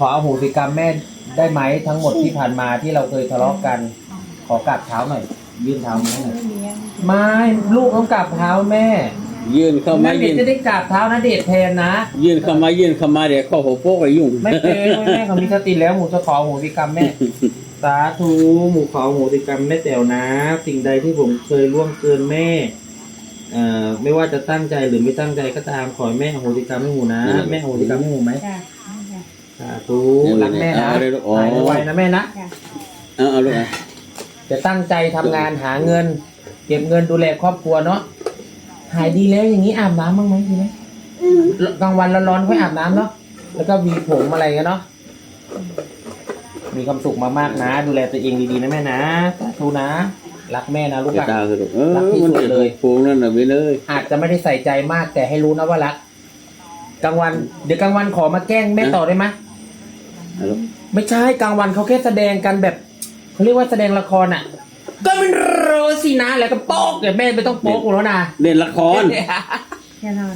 ขออโหสิกรรมแม่ได้ไหมทั้งหมดที่ผ่านมาที่เราเคยทะเลาะกัน ขอกราบเท้าหน่อย ยื่นเท้ามาให้หน่อยไม่มีอะไม่ลูกต้องกราบเท้าแม่ยื่นเข้ามาแม่เด็ยื่กนจะได้กราบเท้านะเดชแทนนะ ยื่นเข้ามายื่นเข้ามาเดี๋ยวเข้าหัวโป๊กไปยุ่ง ไม่เป็นแม่เขามีสติแล้วหมูจะขออโหสิกรรมแม่ สาธุหมูขออโหสิกรรมแม่แต๋วนะ สิ่งใดที่ผมเคยล่วงเกินแม่เอ่อไม่ว่าจะตั้งใจหรือไม่ตั้งใจก็ตามขอให้แม่อโหสิกรรมให้หมูนะ แม่อโหสิกรรมให้หมูไหม จ้ะ จ้ะสาธุรักแม่นะเอาเลยลูกอ๋อหายไวๆนะแม่นะจ้ะเอาเอาลูกอะจะตั้งใจทำงานหาเงิน เก็บเงินดูแลครอบครัวเนาะหายดีแล้วอย่างนี้อาบน้ำบ้างไหมดีไหมกลางวันร้อนๆค่อยอาบน้ำเนาะแล้วก็หวีผมอะไรกันเนาะมีความสุขมากๆนะ ดูแลตัวเองดีๆนะแม่นะสาธุนะ รักแม่นะลูกจะอะ ตาคือลูกเออรักที่สุมันดจะเลยโป่งนั่นน่ะไปเลยอาจจะไม่ได้ใส่ใจมากแต่ให้รู้นะว่ารักกลางวัน เดี๋ยวกลางวันขอมาแกล้งแม่ต่อได้ไหมเอาลูก ไม่ใช่กลางวันเขาแค่แสดงกันแบบเขาเรียกว่าแสดงละครอะ ก็มันโรสินะแล้วก็โป๊กเดี๋ยวแม่ไม่ต้องโป๊กกูแล้วนะ เล่นละคร แน่นอน